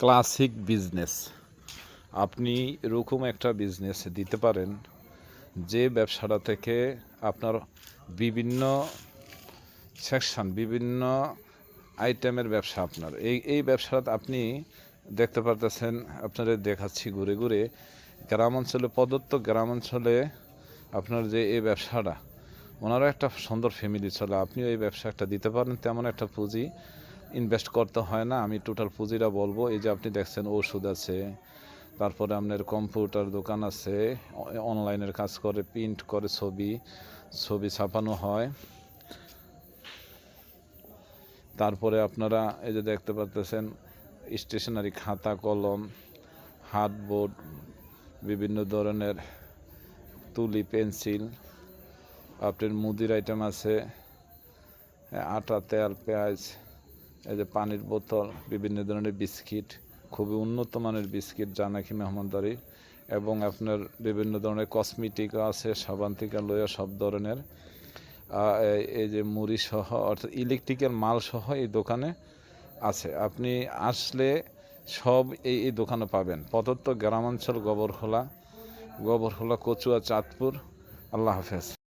Classic business. আপনি এরকম একটা বিজনেস দিতে পারেন, যে ব্যবসাটা থেকে আপনার বিভিন্ন সেকশন, বিভিন্ন আইটেমের ব্যবসা আপনার। এই এই ব্যবসাটা আপনি দেখতে পারতেছেন, আপনাদের দেখাচ্ছি ঘুরে ঘুরে। গ্রাম অঞ্চলে, প্রদত্ত গ্রাম অঞ্চলে আপনার যে এই ব্যবসাটা, ওনারও একটা সুন্দর ফ্যামিলি চলে। আপনিও এই ব্যবসা একটা দিতে পারেন, তেমন একটা পুঁজি। ইনভেস্ট করতে হয় না। আমি টোটাল পুঁজিটা বলব, এই যে আপনি দেখছেন ওষুধ আছে, তারপরে আপনার কম্পিউটার দোকান আছে অনলাইনের কাজ করে প্রিন্ট করে ছবি ছবি ছাপানো হয়। তারপরে আপনারা এই যে দেখতে পারতেছেন স্টেশনারি খাতা, কলম হাত বোর্ড বিভিন্ন ধরনের তুলি, পেন্সিল, আপনার মুদির আইটেম আছে, আটা, তেল, পেঁয়াজ এই যে পানির বোতল, বিভিন্ন ধরনের বিস্কিট, খুবই উন্নত মানের বিস্কিট যা নাকি মেহমানদারি এবং আপনার বিভিন্ন ধরনের কসমেটিকও আছে, সাবান থেকে লইয়া সব ধরনের। এই- যে মুড়ি সহ, অর্থাৎ ইলেকট্রিক্যাল মাল সহ এই দোকানে আছে। আপনি আসলে সব এই এই দোকানে পাবেন। প্রদত্ত গ্রামাঞ্চল গোবরখোলা গোবরখোলা কচুয়া চাঁদপুর। আল্লাহ হাফেজ।